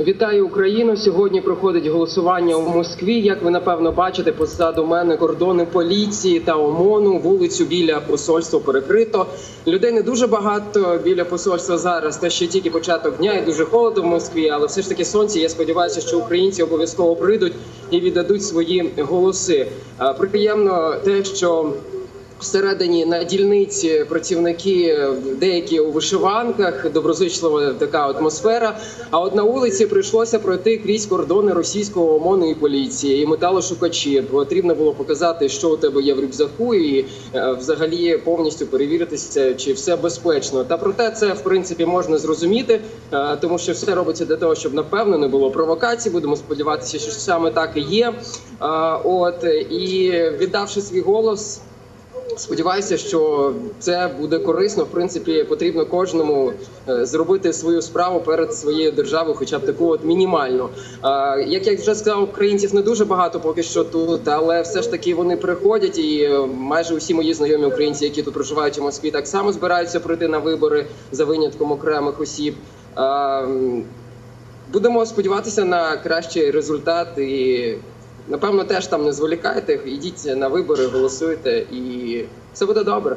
Вітаю Україну! Сьогодні проходить голосування у Москві. Як ви напевно бачите, позаду мене кордони поліції та ОМОНу. Вулицю біля посольства перекрито. Людей не дуже багато біля посольства зараз. Те ще тільки початок дня і дуже холодно в Москві, але все ж таки сонце. Я сподіваюся, що українці обов'язково прийдуть і віддадуть свої голоси. Приємно те, що Всередині на дільниці працівники деякі у вишиванках, доброзичлива така атмосфера. А от на вулиці прийшлося пройти крізь кордони російського ОМОНу і поліції і металошукачі. Потрібно було показати, що у тебе є в рюкзаку, і е, взагалі повністю перевіритися, чи все безпечно. Та проте це в принципі можна зрозуміти, е, тому що все робиться для того, щоб напевно не було провокацій. Будемо сподіватися, що саме так і є. Е, От і віддавши свій голос. Сподіваюся, що це буде корисно. В принципі, потрібно кожному е, зробити свою справу перед своєю державою, хоча б таку от мінімальну. Е, Як я вже сказав, українців не дуже багато поки що тут, але все ж таки вони приходять, і е, майже усі мої знайомі українці, які тут проживають у Москві, так само збираються прийти на вибори за винятком окремих осіб. Е, Будемо сподіватися на кращий результат і Напевно, теж там не зволікайте, йдіть на вибори, голосуйте, і все буде добре.